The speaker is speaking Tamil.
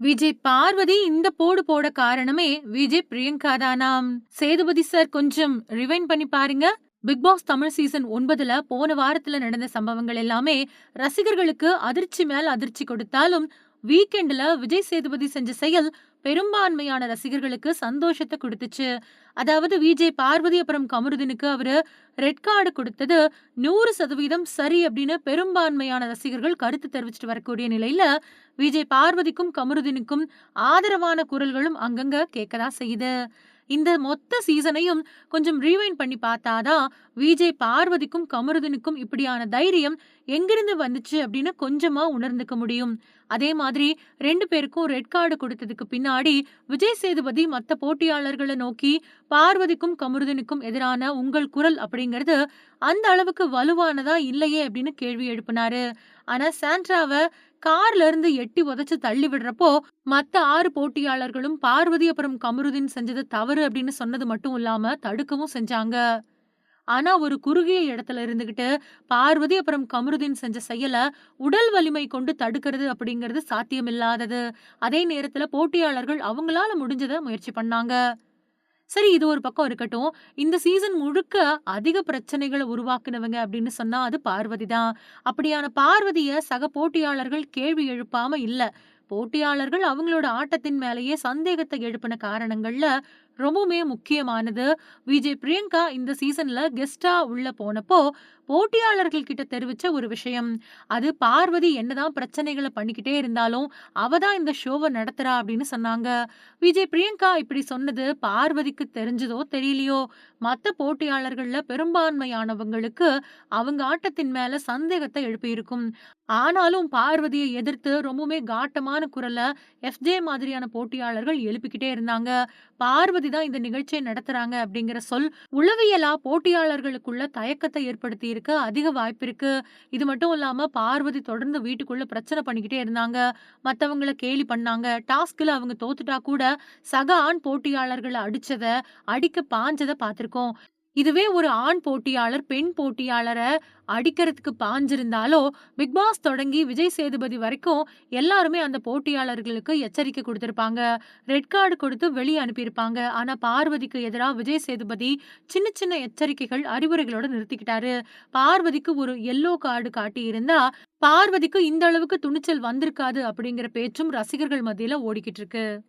விஜய் பார்வதி இந்த போடு போட காரணமே விஜய் பிரியங்கா தானாம். சேதுபதி சார் கொஞ்சம் ரிவைன் பண்ணி பாருங்க. பிக் பாஸ் தமிழ் சீசன் ஒன்பதுல போன வாரத்துல நடந்த சம்பவங்கள் எல்லாமே ரசிகர்களுக்கு அதிர்ச்சி மேல் அதிர்ச்சி கொடுத்தாலும் வீக்கெண்டில் விஜய் சேதுபதி செஞ்ச செயல் பெரும்பான்மையான ரசிகர்களுக்கு சந்தோஷத்தை கொடுத்துச்சு. அதாவது விஜய் பார்வதி அப்புறம் கமருதீனுக்கு அவரு ரெட் கார்டு கொடுத்தது நூறு சதவீதம் சரி அப்படின்னு பெரும்பான்மையான ரசிகர்கள் கருத்து தெரிவிச்சிட்டு வரக்கூடிய நிலையில விஜய் பார்வதிக்கும் கமருதீனுக்கும் ஆதரவான குரல்களும் அங்கங்க கேட்கதான் செய்யுது. இந்த மொத்த சீசனையும் கொஞ்சம் ரீவைண்ட் பண்ணி பார்த்தாதான் விஜய் பார்வதிக்கும் கமருதனுக்கும் இப்படியான தைரியம் எங்கிருந்து வந்துச்சு அப்படின்னு கொஞ்சமா உணர்ந்துக்க முடியும். அதே மாதிரி ரெண்டு பேருக்கும் ரெட் கார்டு கொடுத்ததுக்கு பின்னாடி விஜய் சேதுபதி மற்ற போட்டியாளர்களை நோக்கி பார்வதிக்கும் கமருதனுக்கும் எதிரான உங்கள் குரல் அப்படிங்கிறது அந்த அளவுக்கு வலுவானதா இல்லையே அப்படின்னு கேள்வி எழுப்பினாரு. ஆனா சாண்ட்ராவை கார்ல இருந்து எட்டி உதச்சு தள்ளி விடுறப்போ மத்த ஆறு போட்டியாளர்களும் பார்வதி அப்புறம் கமருதீன் செஞ்சது தவறு அப்படின்னு சொன்னது மட்டும் இல்லாம தடுக்கவும் செஞ்சாங்க. ஆனா ஒரு குறுகிய இடத்துல இருந்துகிட்டு பார்வதி அப்புறம் கமருதீன் செஞ்ச செயல உடல் வலிமை கொண்டு தடுக்கிறது அப்படிங்கிறது சாத்தியமில்லாதது. அதே நேரத்துல போட்டியாளர்கள் அவங்களால முடிஞ்சதை முயற்சி பண்ணாங்க. சரி இது ஒரு பக்கம் இருக்கட்டும். இந்த சீசன் முழுக்க அதிக பிரச்சனைகளை உருவாக்குனவங்க அப்படின்னு சொன்னா அது பார்வதி தான். அப்படியான பார்வதிய சக போட்டியாளர்கள் கேள்வி எழுப்பாம இல்ல. போட்டியாளர்கள் அவங்களோட ஆட்டத்தின் மேலேயே சந்தேகத்தை எழுப்பின காரணங்கள்ல ரொம்பவுமே முக்கியமானது. விஜய் பிரியங்கா இந்த சீசன்ல கெஸ்டா உள்ள போனப்போ போட்டியாளர்கள் கிட்ட தெரிவிச்ச ஒரு விஷயம். அது பார்வதி என்னதான் பிரச்சனைகளை பண்ணிக்கிட்டே இருந்தாலும் அவ தான் இந்த ஷோவை நடத்துறா அப்படின்னு சொன்னாங்க. விஜய் பிரியங்கா இப்படி சொன்னது பார்வதிக்கு தெரிஞ்சதோ தெரியலையோ? மத்த போட்டியாளர்கள்ல பெரும்பான்மையானவங்களுக்கு அவங்க ஆட்டத்தின் மேல சந்தேகத்தை எழுப்பியிருக்கும். ஆனாலும் பார்வதியை எதிர்த்து ரொம்பவுமே காட்டமான குரல்ல எஃப்ஜே மாதிரியான போட்டியாளர்கள் எழுப்பிக்கிட்டே இருந்தாங்க. பார்வதி தான் இந்த நிகழ்ச்சியை நடத்துறாங்க அப்படிங்கிற சொல் உளவியலா போட்டியாளர்களுக்குள்ள தயக்கத்தை ஏற்படுத்தி இருக்க அதிக வாய்ப்பு இருக்கு. இது மட்டும் இல்லாம பார்வதி தொடர்ந்து வீட்டுக்குள்ள பிரச்சனை பண்ணிக்கிட்டே இருந்தாங்க. மத்தவங்கள கேலி பண்ணாங்க. டாஸ்க்ல அவங்க தோத்துட்டா கூட சக ஆண் போட்டியாளர்களை அடிச்சத அடிக்க பாஞ்சதை பார்த்திருக்கோம். இதுவே ஒரு ஆண் போட்டியாளர் பெண் போட்டியாளரை அடிக்கிறதுக்கு பாஞ்சிருந்தாலோ பிக் பாஸ் தொடங்கி விஜய் சேதுபதி வரைக்கும் எல்லாருமே அந்த போட்டியாளர்களுக்கு எச்சரிக்கை கொடுத்திருப்பாங்க. ரெட் கார்டு கொடுத்து வெளியே அனுப்பியிருப்பாங்க. ஆனா பார்வதிக்கு எதிராக விஜய் சேதுபதி சின்ன சின்ன எச்சரிக்கைகள் அறிவுரைகளோட நிறுத்திக்கிட்டாரு. பார்வதிக்கு ஒரு எல்லோ கார்டு காட்டி இருந்தா பார்வதிக்கு இந்த அளவுக்கு துணிச்சல் வந்திருக்காது அப்படிங்கிற பேச்சும் ரசிகர்கள் மத்தியில ஓடிக்கிட்டு இருக்கு.